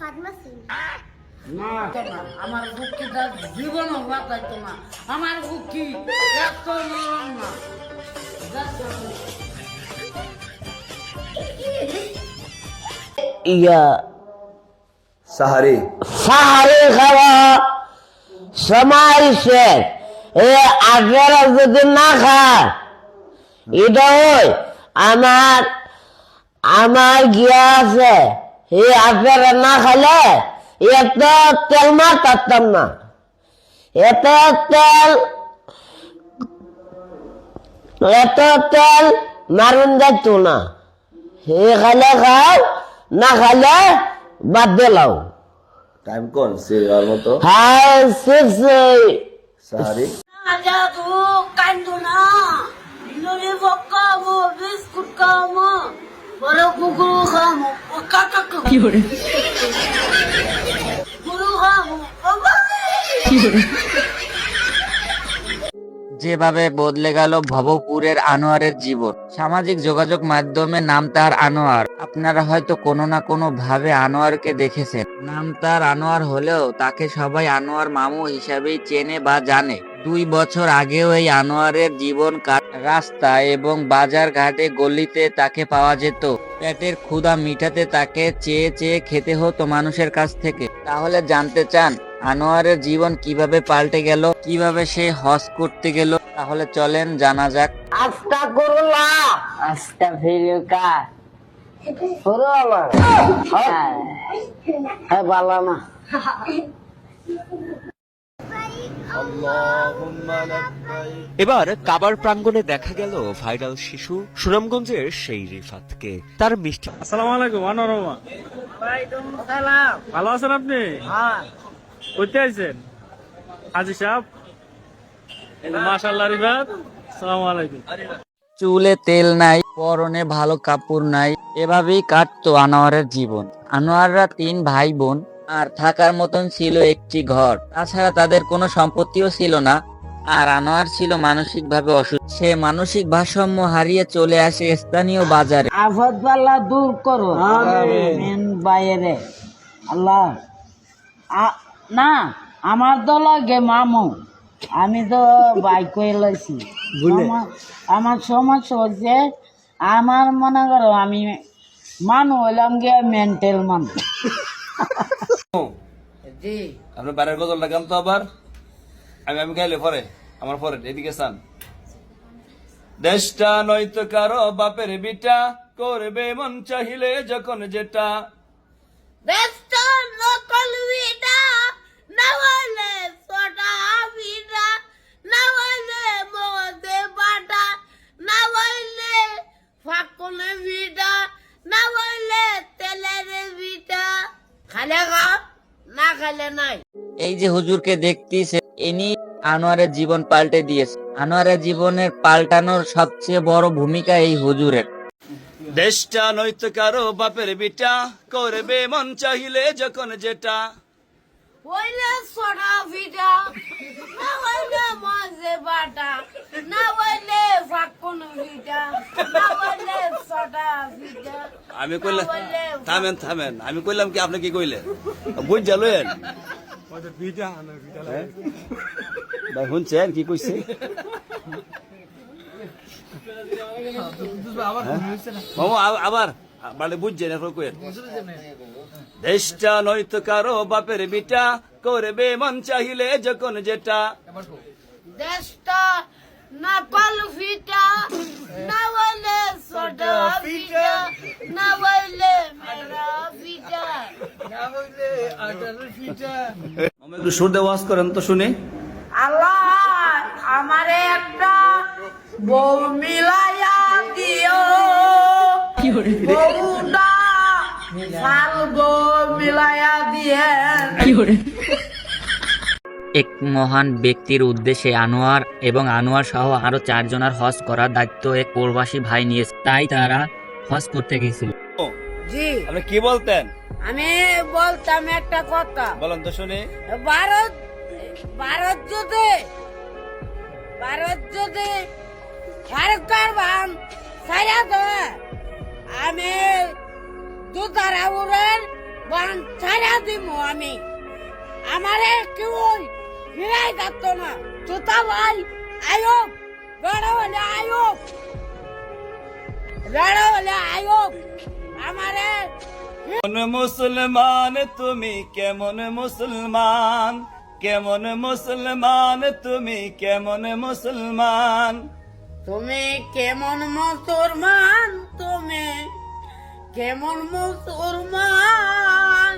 Fatma Singh না আমার না বুকি এত নরম না ইয়া সাহারি। সাহারি খাওয়া সময় শেষ। এ যদি না খান এটা ওই আমার আমার গিয়া আছে। এ আপনারা না খালে এত তেল মারতাম না। এত তেল এত তেল মারুন যাইত না। হে খালে খাও না খালে বাদ দিলাও টাইম কোন? সিরিয়াল মতো? হ্যাঁ সিক্স কান্দো না। বিস্কুট বড় কুকুর কাকা যেভাবে বদলে গেল ভবপুরের আনোয়ারের জীবন। সামাজিক যোগাযোগ মাধ্যমে নাম তার আনোয়ার। আপনারা হয়তো কোনো না কোনো ভাবে আনোয়ারকে দেখেছেন। নাম তার আনোয়ার হলেও তাকে সবাই আনোয়ার মামু হিসাবেই চেনে বা জানে। দুই বছর আগেও এই আনোয়ারের জীবন রাস্তা এবং বাজার ঘাটে গলিতে তাকে পাওয়া যেত। পেটের ক্ষুধা মিটাতে তাকে চেয়ে চেয়ে খেতে হতো মানুষের কাছ থেকে। তাহলে জানতে চান আনোয়ারের জীবন কীভাবে পাল্টে গেল কীভাবে সে হজ করতে গেল তাহলে চলেন জানা যাক। আস্তা করলা আস্তা ফিরকা পুরো ভালো না। এবার কাবার প্রাঙ্গণে দেখা গেল ভাইরাল শিশু সুনামগঞ্জের সেই রিফাতকে। তার মিষ্টি আসসালামু আলাইকুম আনোয়ারমা ভালো আছেন আপনি? করতে আইছেন হাজি সাহেব? মাশাল্লাহ রিবাদ আসসালামু আলাইকুম। চুলে তেল নাই পরনে ভালো কাপড় নাই এভাবেই কাটতো আনোয়ারের জীবন। আনোয়াররা তিন ভাই বোন আর থাকার মতন ছিল একটি ঘর। তাছাড়া তাদের কোনো সম্পত্তিও ছিল না। আর আনোয়ার ছিল মানসিক ভাবে অসুস্থ। সে মানসিক ভারসাম্য হারিয়ে চলে আসে স্থানীয় বাজারে। আফত দূর করো। মেন বাইরে। আল্লাহ। না আমার তো লাগে মামু। আমি তো বাইক করে লাইছি। আমার- আমার সমস্যা হচ্ছে আমার মনে করো আমি মানু হইলাম গিয়ে মেন্টাল মানুষ জি। আপনার বাড়ির গজল লাগাম তো আবার। আমি আমি গাইলে পরে আমার পরে এদিকে চান। দেশটা নয়তো কারও বাপের বিটা করবে মন চাহিলে যখন যেটা। দেশটা নকল ভিটা না হলে সোটা ভিটা না এই যে হুজুরকে দেখতেছে ইনি আনোয়ারের জীবন পাল্টে দিয়েছে। আনোয়ারের জীবনের পাল্টানোর সবচেয়ে বড় ভূমিকা এই হুজুরের। দেশটা নয়তো কারও বাপের বিটা করবে মন চাহিলে যখন যেটা। হইলে সোডা ভিটা না হইলে মজে বাটা না হইলে ফাকুন ভিটা না হইলে সোডা ভিটা আমি কইলাম থামেন থামেন আমি কইলাম কি আপনি কি কইলেন? বুঝ জালেন ভাই শুনছেন কি কইছে আবার মানে বুঝছেন এখন কইেন দেশটা নয়তো কারও বাপের বিটা করবে মন চাহিলে যখন যেটা দেশটা না কল ভিটা না হইলে সোডা ভিটা না হইলে মেরা ভিটা মামু একটু সুর দিয়ে ওয়াজ করেন তো শুনি। আল্লাহ আমারে একটা বউ মিলাইয়া দিও। বউটা শাল বউ মিলাইয়া দিয়ে এক মহান ব্যক্তির উদ্দেশ্যে আনোয়ার এবং আনোয়ার সহ আরও চারজনের হজ করার দায়িত্ব এক প্রবাসী ভাই নিয়েছে। তাই তারা হজ করতে গেছিল। জি। আপনি কি বলতেন? আমি বলতাম একটা কথা। বলেন তো শুনি। ভারত ভারত যদি ভারত যদি সরকার ভান সারা দেয় আমি দুতারা উড়ের বান ছাড়া দিব আমি। আমারে কেউ ফিরাই যাত না। তোতা ভাই আয়োগ বড় হলে আয়োগ বড় হলে আয়োগ আমারে মুসলমান তুমি কেমন মুসলমান? কেমন মুসলমান তুমি কেমন মুসলমান? তুমি কেমন মুসলমান তুমি কেমন মুসলমান?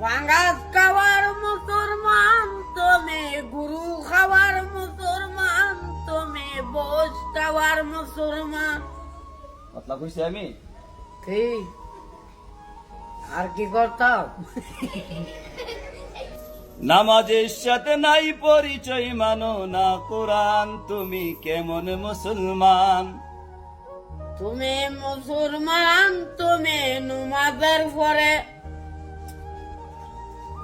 ভাঙ্গাস খাওয়ার মুসলমান তুমি গুরু খাওয়ার মুসলমান তুমি বোস খাওয়ার মুসলমান। কথা কইছি আমি? কি? আর কি করতাম? নামাজের সাথে নাই পরিচয় মানো না কোরআন। তুমি কেমন মুসলমান? তুমি মুসলমান তুমি নুমাজের পরে